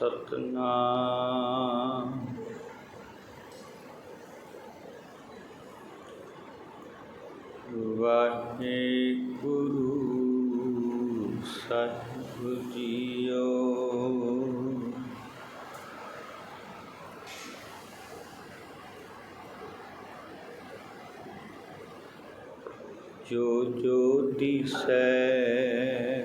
ਸਤਨਾਮ ਵਾਹਿਗੁਰੂ ਸਾਹਿਬ JIO ਜੋ ਜੋ ਦਿਸੈ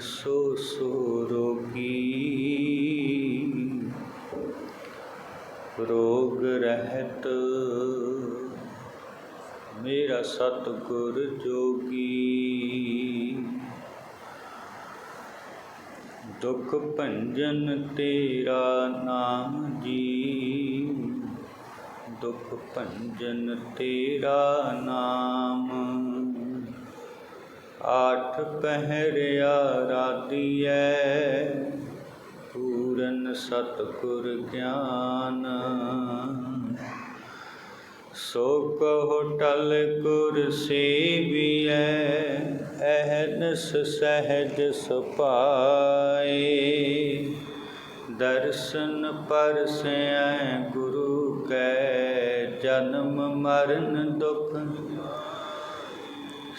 ਸੋ ਸੋ ਰੋਗੀ ਰੋਗ ਰਹਿਤ। ਮੇਰਾ ਸਤਿਗੁਰ ਜੋਗੀ। ਦੁਖ ਭੰਜਨ ਤੇਰਾ ਨਾਮ ਜੀ। ਦੁਖ ਭੰਜਨ ਤੇਰਾ ਨਾਮ। ਆਠ ਪਹਿਰਿਆ ਰਾਦੀਐ ਪੂਰਨ ਸਤਿਗੁਰ ਗਿਆਨ। ਸੋ ਕਹੋ ਟਲ ਗੁਰ ਸੇਵੀਐ, ਅਹਨਸ ਸਹਿਜ ਸੁਪਾਏ। ਦਰਸ਼ਨ ਪਰਸੈ ਗੁਰੂ ਕੈ, ਜਨਮ ਮਰਨ ਦੁਖ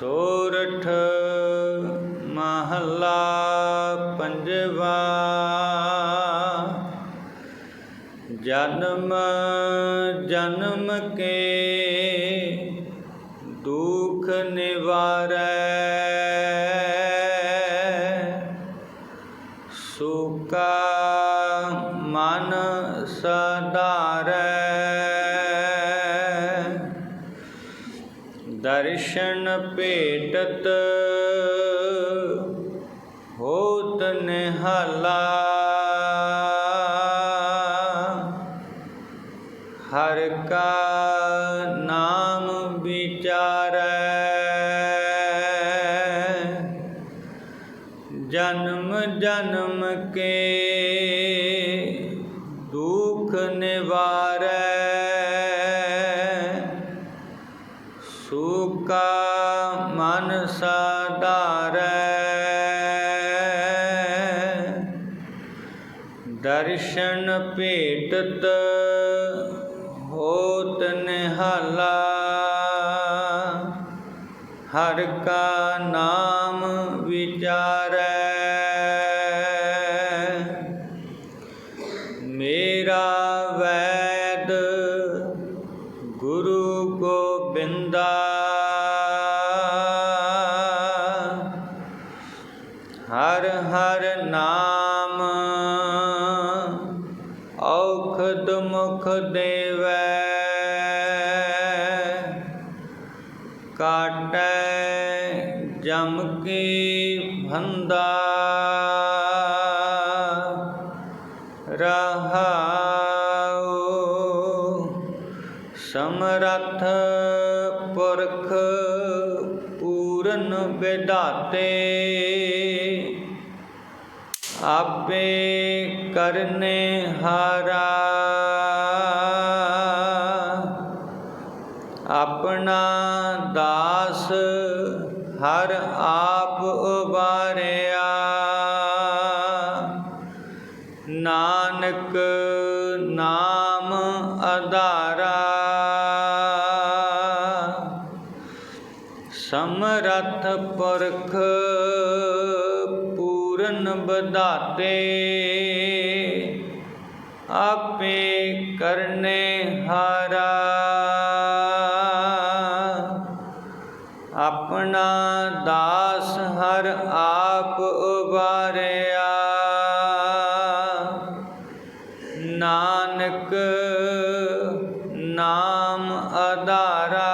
ਸੋਰਠ ਮਹਲਾ ਪੰਜਵਾ। ਜਨਮ ਜਨਮ ਕੇ ਦੁਖ ਨਿਵਾਰੈ। ਸੁਕਾ ਮਨ ਸਦਾਰੈ ਦਰਸ਼ਨ ਭੇਟਤ ਹੋਤ ਨਿਹਾਲਾ। ਹਰ ਕਾ ਨਾਮ ਵਿਚਾਰੈ। ਜਨਮ ਜਨਮ ਕੇ ਦੁਖ ਨਿਵਾਰੈ। ਕਾ ਮਨ ਸਾਧਾਰੈ। ਦਰਸ਼ਨ ਭੇਟਤ ਹੋਤ ਨਿਹਾਲਾ। ਹਰ ਕਾ ਨਾਮ ਵਿਚਾਰੈ। ਮੇਰਾ ਵੈਦ ਗੁਰੂ ਗੋਬਿੰਦਾ। ਔਖਦ ਮੁਖ ਦੇਵੈ। ਕਾਟੈ ਜਮ ਕੀ ਭੰਦਾ ਰਹਾਉ ਸਮਰਥ ਪੁਰਖ ਪੂਰਨ ਵਿਦਾਤੇ ਆਪੇ ਕਰਨੇ ਹਾਰਾ। ਆਪਣਾ ਦਾਸ ਹਰ ਆਪ ਉਬਾਰਿਆ। ਨਾਨਕ ਨਾਮ ਆਧਾਰਾ ਸਮਰਥ ਪੁਰਖ ਪੂਰਨ ਬਦਾਤੇ ਆਪੇ ਕਰਨੇ ਹਾਰਾ। ਆਪਣਾ ਦਾਸ ਹਰ ਆਪ ਉਬਾਰਿਆ। ਨਾਨਕ ਨਾਮ ਆਧਾਰਾ